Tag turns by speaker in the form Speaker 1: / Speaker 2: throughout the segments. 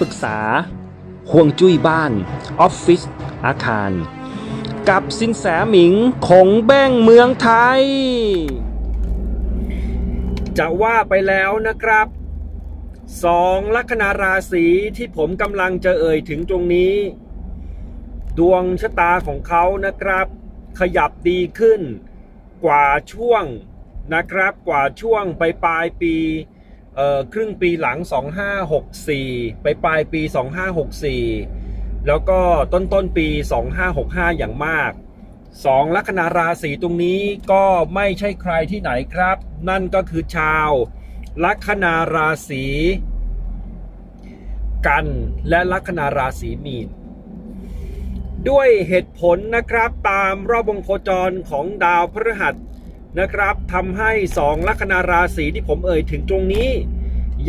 Speaker 1: ปรึกษาห่วงจุ้ยบ้าน ออฟฟิศอาคาร กับสินแสหมิงคงแบ้งเมืองไทย จะว่าไปแล้วนะครับสองลัคนาราศีที่ผมกำลังจะเอ่ยถึงตรงนี้ ดวงชะตาของเขานะครับ ขยับดีขึ้นกว่าช่วงนะครับกว่าช่วงไปปลายปี เอ่อครึ่งปีหลัง 2564 ไปปลายปี 2564 แล้วก็ต้นต้นปี 2565 อย่างมากสองลัคนาราศีตรงนี้ก็ไม่ใช่ใครที่ไหนครับ นั่นก็คือชาวลัคนาราศีกันและลัคนาราศีมีน ด้วยเหตุผลนะครับตามรอบวงโคจรของดาวพฤหัส นะครับทำให้สองลัคนาราศีที่ผมเอ่ยถึงตรงนี้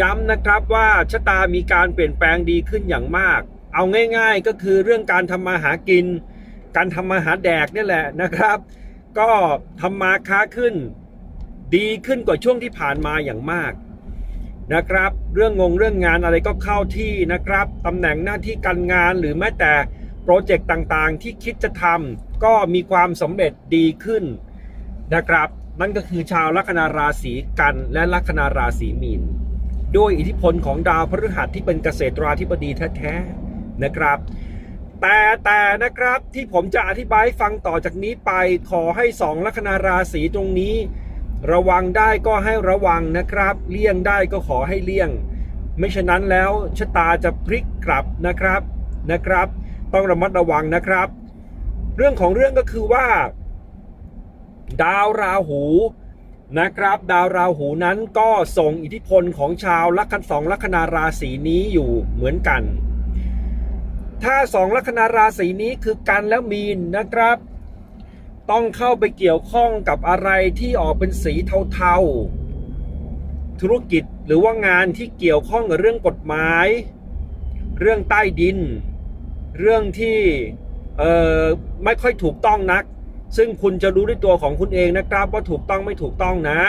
Speaker 1: ย้ำนะครับว่าชะตามีการเปลี่ยนแปลงดีขึ้นอย่างมาก เอาง่าย ๆก็คือเรื่องการทำมาหากิน การทำมาหาแดกนี่แหละนะครับ ก็ทำมาค้าขึ้น ดีขึ้นกว่าช่วงที่ผ่านมาอย่างมากนะครับ เรื่องงงเรื่องงานอะไรก็เข้าที่นะครับตำแหน่งหน้าที่การงานหรือแม้แต่โปรเจกต์ต่างๆ ที่คิดจะทำก็มีความสำเร็จดีขึ้น นะครับ นั่นก็คือชาวลัคนาราศีกันและลัคนาราศีมีนด้วยอิทธิพลของดาวพฤหัสที่เป็นเกษตราธิบดีแท้ๆนะครับ แต่แต่นะครับที่ผมจะอธิบายฟังต่อจากนี้ไปขอให้สองลัคนาราศีตรงนี้ ระวังได้ก็ให้ระวังนะครับ เลี่ยงได้ก็ขอให้เลี่ยง ไม่ฉะนั้นแล้วชะตาจะพลิกกลับนะครับนะครับ ต้องระมัดระวังนะครับ เรื่องของเรื่องก็คือว่า ดาวราหูนะครับ ดาวราหูนั้นก็ส่งอิทธิพลของชาวลัคนาสองลัคนาราศีนี้อยู่เหมือนกัน ถ้าสองลัคนาราศีนี้คือกันและมีนนะครับ ต้องเข้าไปเกี่ยวข้องกับอะไรที่ออกเป็นสีเทาๆ ธุรกิจหรือว่างานที่เกี่ยวข้องกับเรื่องกฎหมาย เรื่องใต้ดิน เรื่องที่ไม่ค่อยถูกต้องนัก ซึ่งคุณจะรู้ด้วยตัวของคุณเองนะครับว่าถูกต้องไม่ถูกต้องนะ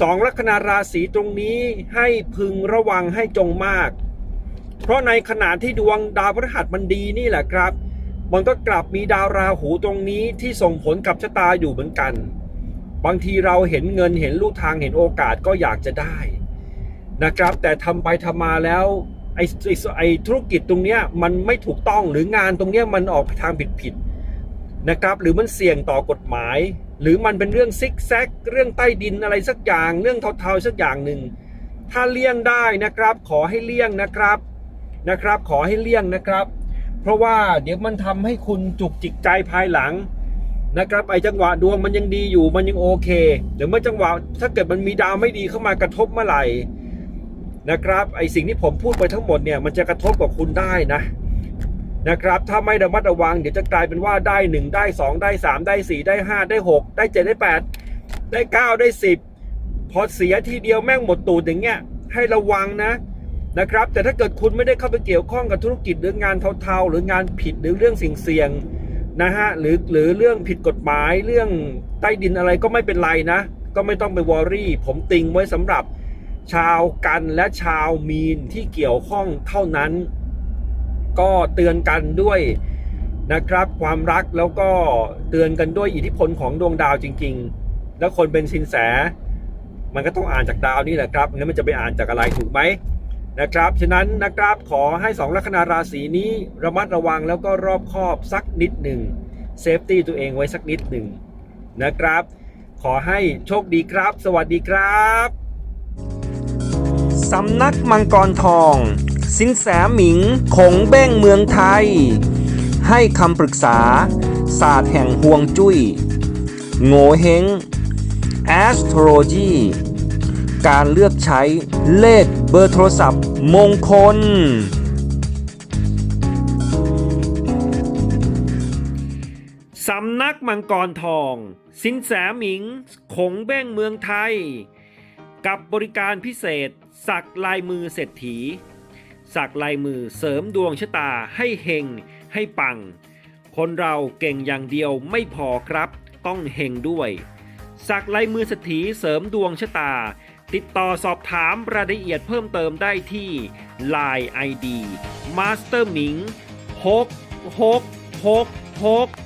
Speaker 1: สองลัคนาราศีตรงนี้ให้พึงระวังให้จงมาก เพราะในขณะที่ดวงดาวพฤหัสมันดีนี่แหละครับ มันก็กลับมีดาวราหูตรงนี้ที่ส่งผลกับชะตาอยู่เหมือนกัน บางทีเราเห็นเงินเห็นลูกทางเห็นโอกาสก็อยากจะได้นะครับ แต่ทำไปทำมาแล้วไอ้ไอ้ธุรกิจตรงเนี้ยมันไม่ถูกต้องหรืองานตรงเนี้ยมันออกทางผิดผิด นะครับหรือมันเสี่ยงต่อกฎหมาย หรือมันเป็นเรื่องซิกแซกเรื่องใต้ดินอะไรสักอย่าง เรื่องเทาๆสักอย่างหนึ่งถ้าเลี่ยงได้นะครับขอให้เลี่ยงนะครับนะครับ ขอให้เลี่ยงนะครับ เพราะว่าเดี๋ยวมันทำให้คุณจุกจิกใจภายหลังนะครับไอ้จังหวะดวงมันยังดีอยู่มันยังโอเคเดี๋ยวเมื่อจังหวะถ้าเกิดมันมีดาวไม่ดีเข้ามากระทบเมื่อไหร่นะครับไอ้สิ่งที่ผมพูดไปทั้งหมดเนี่ยมันจะกระทบกับคุณได้นะ นะครับ ถ้าไม่ระมัดระวังเดี๋ยวจะกลายเป็นว่าได้หนึ่งได้สองได้สามได้สี่ได้ห้าได้หกได้เจ็ดได้แปดได้เก้าได้สิบพอเสียทีเดียวแม่งหมดตูดอย่างเงี้ยให้ระวังนะนะครับ แต่ถ้าเกิดคุณไม่ได้เข้าไปเกี่ยวข้องกับธุรกิจหรืองานเทาๆ หรืองานผิดหรือเรื่องสิ่งเสี่ยงนะฮะหรือหรือเรื่องผิดกฎหมายเรื่องใต้ดินอะไรก็ไม่เป็นไรนะ ก็ไม่ต้องไปวอรี่ ผมติงไว้สำหรับชาวกันและชาวมีนที่เกี่ยวข้องเท่านั้น ก็เตือนกันด้วยนะครับ ความรักแล้วก็เตือนกันด้วยอิทธิพลของดวงดาวจริง ๆ แล้วคนเป็นสินแส มันก็ต้องอ่านจากดาวนี่แหละครับงั้นมันจะไปอ่านจากอะไรถูกไหมนะครับ ฉะนั้นนะครับขอให้สองลัคนาราศีนี้ระมัดระวังแล้วก็รอบคอบสักนิดหนึ่งเซฟตี้ตัวเองไว้สักนิดหนึ่งนะครับ ขอให้โชคดีครับ สวัสดีครับ สำนักมังกรทอง สินแสหมิงคงเบ้งเมืองไทย ให้คำปรึกษา ศาสตร์แห่งห่วงจุย้ย โง่เฮง astrology การเลือกใช้เลขเบอร์โทรศัพท์ มงคล สำนักมังกรทอง สินแสหมิงคงเบ้งเมืองไทย กับบริการพิเศษ สักลายมือเศรษฐี สักลายมือเสริมดวงชะตาให้เฮงให้ปัง คนเราเก่งอย่างเดียวไม่พอครับ ต้องเฮงด้วย สักลายมือเศรษฐีเสริมดวงชะตา ติดต่อสอบถามรายละเอียดเพิ่มเติมได้ที่ Line ID Master Ming 6 6 6 6